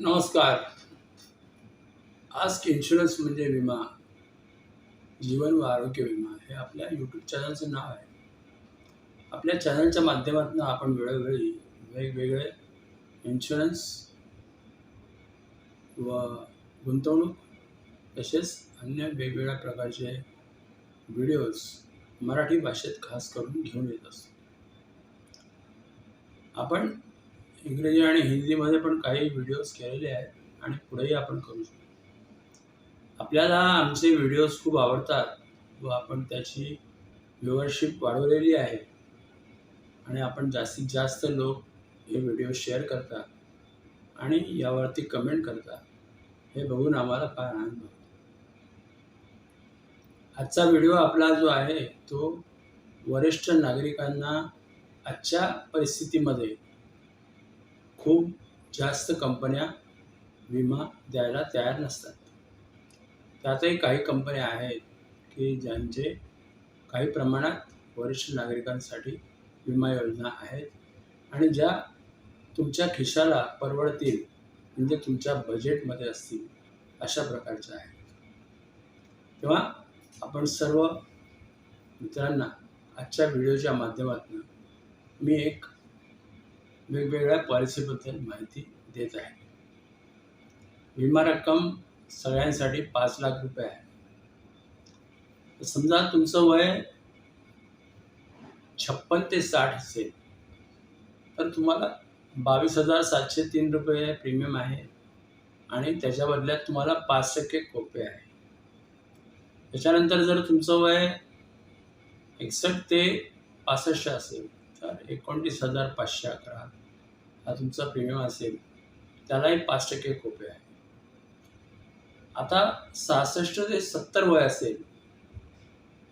नमस्कार. आज इन्शुरन्स म्हणजे विमा. जीवन व आरोग्य विमा हे आपल्या यूट्यूब चॅनलचं नाव आहे. आपल्या चॅनलच्या माध्यमातून आपण वेळोवेळी वेगवेगळे इन्शुरन्स व गुंतवणूक तसेच अन्य वेगवेगळ्या प्रकारचे व्हिडिओज मराठी भाषेत खास करून घेऊन येत असतो. आपण इंग्रजी आणि हिंदीमध्ये पण काही व्हिडिओज केलेले आहेत आणि पुढेही आपण करू शकतो. आपल्याला आमचे व्हिडिओज खूप आवडतात व आपण त्याची व्ह्युअरशिप वाढवलेली आहे. आणि आपण जास्तीत जास्त लोक हे व्हिडिओ शेअर करतात आणि यावरती कमेंट करतात. हे बघून आम्हाला फार आनंद होतो. आजचा व्हिडिओ आपला जो आहे तो वरिष्ठ नागरिकांना आजच्या परिस्थितीमध्ये खूप जास्त कंपन्या विमा द्यायला तयार नसतात. त्यातही काही कंपन्या आहेत की ज्यांचे काही प्रमाणात वरिष्ठ नागरिकांसाठी विमा योजना आहेत आणि ज्या तुमच्या खिशाला परवडतील म्हणजे तुमच्या बजेटमध्ये असतील अशा प्रकारच्या आहेत. तेव्हा आपण सर्व मित्रांना आजच्या व्हिडिओच्या माध्यमातून मी एक वेगवेगळ्या पॉलिसीबद्दल माहिती देत आहे. विमा रक्कम सगळ्यांसाठी पाच लाख रुपये आहे. समजा तुमचं वय छप्पन ते साठ असेल तर तुम्हाला बावीस हजार सातशे तीन रुपये प्रीमियम आहे आणि त्याच्या बदल्यात तुम्हाला पाच टक्के कोपे आहे. त्याच्यानंतर जर तुमचं वय एकसष्ट ते पासष्ट असेल हजार एकोणतीस हजार पाचशे अकरा. हा तुमचा प्रीमियम असेल. त्यालाही पाच टक्के कोपे आहे. आता सहासष्ट ते सत्तर वय असेल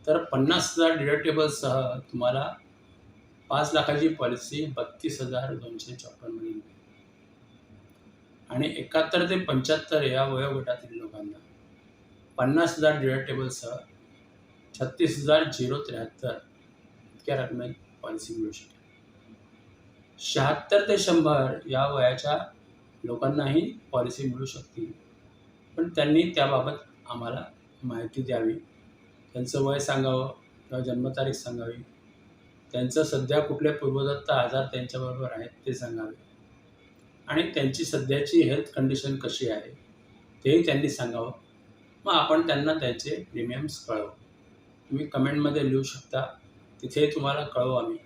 तर पन्नास हजार डिडक्टेबलसह तुम्हाला पाच लाखाची पॉलिसी बत्तीस हजार दोनशे चौपन्नमध्ये मिळेल. आणि एकाहत्तर ते पंच्याहत्तर या वयोगटातील लोकांना पन्नास हजार डिडक्टेबलसह छत्तीस हजार झिरो त्र्याहत्तर इतक्या रकमेत पॉलिसी मिळू शकेल शहात्तर ते शंभर या वयाच्या लोकांनाही पॉलिसी मिळू शकतील. पण त्यांनी त्याबाबत आम्हाला माहिती द्यावी. त्यांचं वय सांगावं किंवा जन्मतारीख सांगावी. त्यांचं सध्या कुठले पूर्वदत्त आजार त्यांच्याबरोबर आहेत ते सांगावे. आणि त्यांची सध्याची हेल्थ कंडिशन कशी आहे तेही त्यांनी सांगावं. मग आपण त्यांना त्याचे प्रीमियम्स कळवू. तुम्ही कमेंटमध्ये लिहू शकता. तिथे तुम्हाला कळवू आम्ही.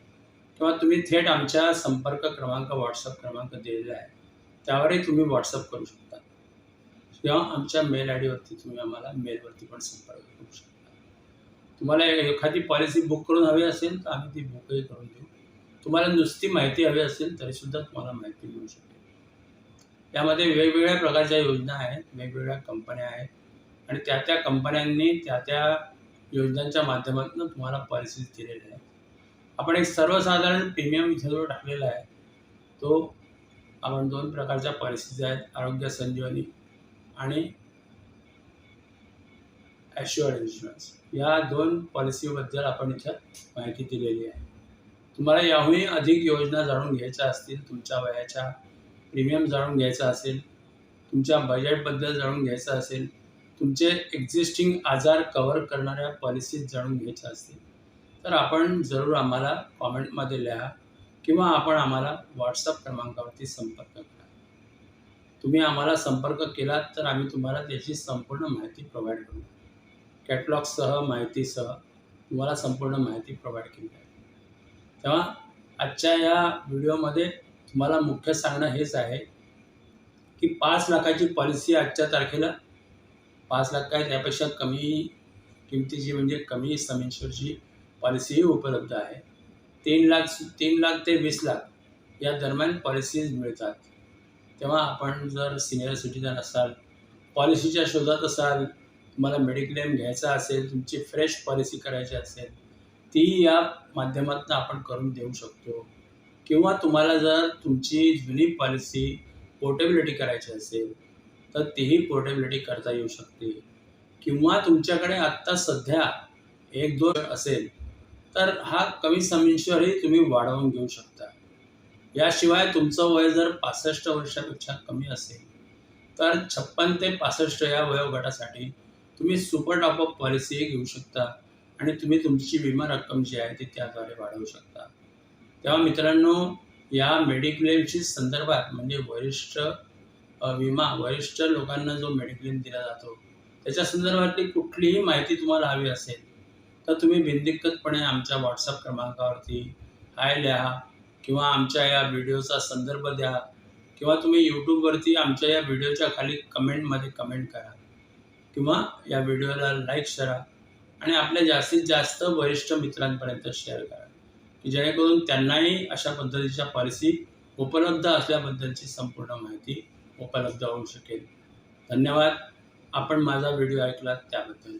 किंवा तुम्ही थेट आमच्या संपर्क क्रमांक व्हॉट्सअप क्रमांक दिलेला आहे. त्यावरही तुम्ही व्हॉट्सअप करू शकता. किंवा आमच्या मेल आय डीवरती तुम्ही आम्हाला मेलवरती पण संपर्क करू शकता. तुम्हाला एखादी पॉलिसी बुक करून हवी असेल तर आम्ही ती बुकही करून देऊ. तुम्हाला नुसती माहिती हवी असेल तरीसुद्धा तुम्हाला माहिती मिळू शकेल. यामध्ये वेगवेगळ्या प्रकारच्या योजना आहेत वेगवेगळ्या कंपन्या आहेत. आणि त्या त्या कंपन्यांनी त्या त्या योजनांच्या माध्यमातून तुम्हाला पॉलिसीज दिलेल्या आहेत. आपण एक सर्वसाधारण प्रीमियम इथे जो टाकलेला आहे तो आपण दोन प्रकारच्या पॉलिसीज आहेत आरोग्य संजीवनी आणि ॲश्युअर्ड इन्शुरन्स या दोन पॉलिसीबद्दल आपण इथं माहिती दिलेली आहे. तुम्हाला याहूनही अधिक योजना जाणून घ्यायच्या असतील तुमच्या वयाच्या प्रीमियम जाणून घ्यायचा असेल तुमच्या बजेटबद्दल जाणून घ्यायचं असेल तुमचे एक्झिस्टिंग आजार कव्हर करणाऱ्या पॉलिसीज जाणून घ्यायच्या असतील तर आपण जरूर आम्हाला कॉमेंटमध्ये लिहा किंवा आपण आम्हाला व्हॉट्सअप क्रमांकावरती संपर्क करा. तुम्ही आम्हाला संपर्क केलात तर आम्ही तुम्हाला त्याची संपूर्ण माहिती प्रोव्हाइड करू. कॅटलॉगसह माहितीसह तुम्हाला संपूर्ण माहिती प्रोव्हाइड केली आहे. तेव्हा आजच्या या व्हिडिओमध्ये तुम्हाला मुख्य सांगणं हेच आहे की पाच लाखाची पॉलिसी आजच्या तारखेला पाच लाख काय? त्यापेक्षा कमी किमतीची म्हणजे कमी सम इन्शुरची पॉलिसीही उपलब्ध आहे तीन लाख तीन लाख ते वीस लाख या दरम्यान पॉलिसीज मिळतात. तेव्हा आपण जर सिनियर सिटीजन असाल पॉलिसीच्या शोधात असाल तुम्हाला मेडिक्लेम घ्यायचा असेल तुमची फ्रेश पॉलिसी करायची असेल ती या माध्यमातून आपण करून देऊ शकतो. किंवा तुम्हाला जर तुमची जुनी पॉलिसी पोर्टेबिलिटी करायची असेल तर तीही पोर्टेबिलिटी करता येऊ शकते. किंवा तुमच्याकडे आत्ता सध्या एक दोन असेल तर हा कमी सम तुम्ही वाढवून घेऊ शकता. याशिवाय तुमचं वय जर पासष्ट वर्षापेक्षा कमी असेल तर छप्पन ते पासष्ट या वयोगटासाठी तुम्ही सुपर टॉपअप पॉलिसी घेऊ शकता आणि तुम्ही तुमची विमा रक्कम जी आहे ती त्याद्वारे वाढवू शकता. तेव्हा मित्रांनो या मेडिक्लेमची संदर्भात म्हणजे वरिष्ठ विमा वरिष्ठ लोकांना जो मेडिक्लेम दिला जातो त्याच्या संदर्भातली कुठलीही माहिती तुम्हाला हवी असेल तर तुम्ही बिनदिक्कतपणे आमच्या व्हॉट्सअप क्रमांकावरती हाय लिहा किंवा आमच्या या व्हिडिओचा संदर्भ द्या किंवा तुम्ही यूट्यूबवरती आमच्या या व्हिडिओच्या खाली कमेंटमध्ये कमेंट करा किंवा या व्हिडिओला लाईक करा आणि आपल्या जास्तीत जास्त वरिष्ठ मित्रांपर्यंत शेअर करा की जेणेकरून त्यांनाही अशा पद्धतीच्या पॉलिसी उपलब्ध असल्याबद्दलची संपूर्ण माहिती उपलब्ध होऊ शकेल धन्यवाद. आपण माझा व्हिडिओ ऐकलात त्याबद्दल.